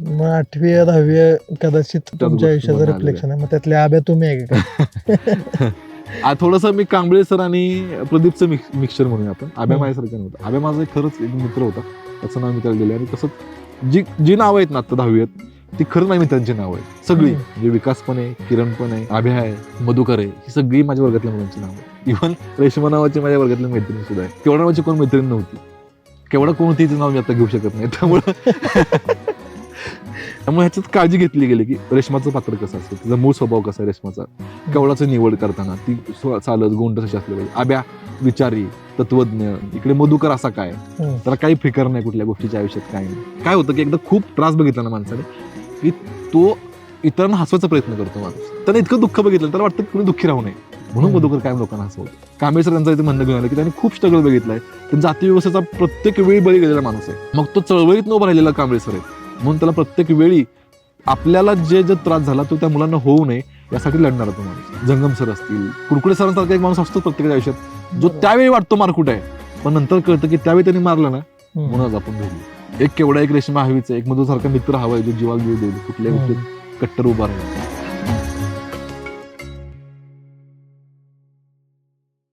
मग आठवी दहावी कदाचित तुमच्या आयुष्याचं रिफ्लेक्शन आहे. मग त्यातल्या आब्या तुम्ही आहे का? थोडंसं मी कांबळे सर आणि प्रदीपचं मिक्स मिक्सचर म्हणून आपण. आब्या. माझ्यासारखं नव्हतं. आब्या माझा खरंच एक मित्र होता. त्याचं नाव मी त्याला दिलं आणि तसंच जी जी नावं आहेत ना आता दहावी आहेत ती खरं माझ्या मित्रांची नावं आहेत. सगळी. म्हणजे विकास पण आहे किरण पण आहे आभ्या आहे मधुकर आहे ही सगळी माझ्या वर्गातल्या मुलांची नावं इव्हन रेश्मा नावाची माझ्या वर्गातली मैत्रीण सुद्धा आहे केवढा नावाची कोण मैत्रीण नव्हती. केवढा कोण होती तिचं नाव मी आता घेऊ शकत नाही. त्यामुळं त्यामुळे ह्याच्यात काळजी घेतली गेली की रेशमाचं पात्र कसं असेल तिचा मूळ स्वभाव कसा आहे रेशमाचा? केवढाचं निवड करताना ती चालत गोंड कशी असले पाहिजे. आब्या विचारी तत्वज्ञ इकडे मधुकर असा काय. त्याला काही फिकर नाही कुठल्या गोष्टीच्या आयुष्यात काय नाही. काय होतं की एकदा खूप त्रास बघितला ना माणसाने की तो इतरांना हसवायचा प्रयत्न करतो माणूस. त्याने इतकं दुःख बघितलं त्याला वाटतं की कुणी दुःखी राहू नये. म्हणून. मधुकर काय लोकांना हसवतो. कांबेसर त्यांचं इथे म्हणणं घेऊन आलं की त्यांनी खूप स्ट्रगल बघितलाय. तर जाती व्यवस्थेचा प्रत्येक वेळी बळी गेलेला माणूस आहे. मग तो चळवळीत न उभा राहिलेला कांबळेसर आहे. म्हणून त्याला प्रत्येक वेळी आपल्याला जे जे त्रास झाला तो त्या मुलांना होऊ नये यासाठी लढणारा तो माणूस. जंगम सर असतील कुरकुडे सरांसारखा एक माणूस असतो प्रत्येकाच्या आयुष्यात जो त्यावेळी वाटतो मारकुट आहे. पण नंतर कळतं की त्यावेळी त्यांनी मारलं ना हम्म. म्हणून आज आपण भेटलो एक केवढा एक रेशमा हवीच एक मधुसारखा मित्र हवा आहे जो जीवाला जीव देईल कुठल्याही हम्म. गोष्टीत कट्टर उभा राहील.